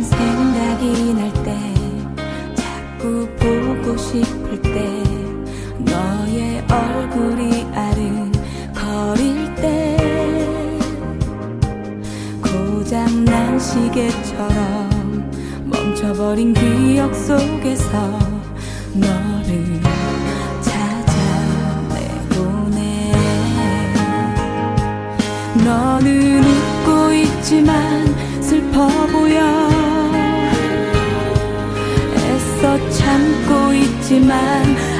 생각이 날 때 자꾸 보고 싶을 때 너의 얼굴이 아른거릴 때 고장난 시계처럼 멈춰버린 기억 속에서 너를 찾아내보네. 너는 웃고 있지만 슬퍼 보여.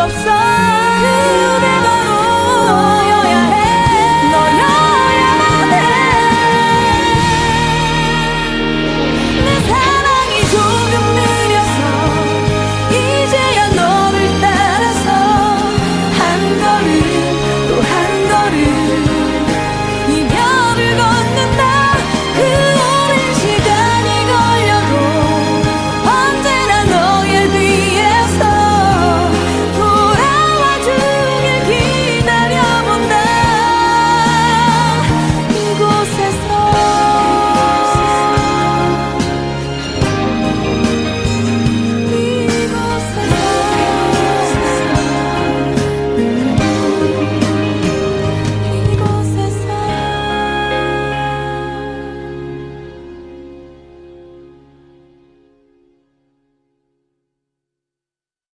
없어.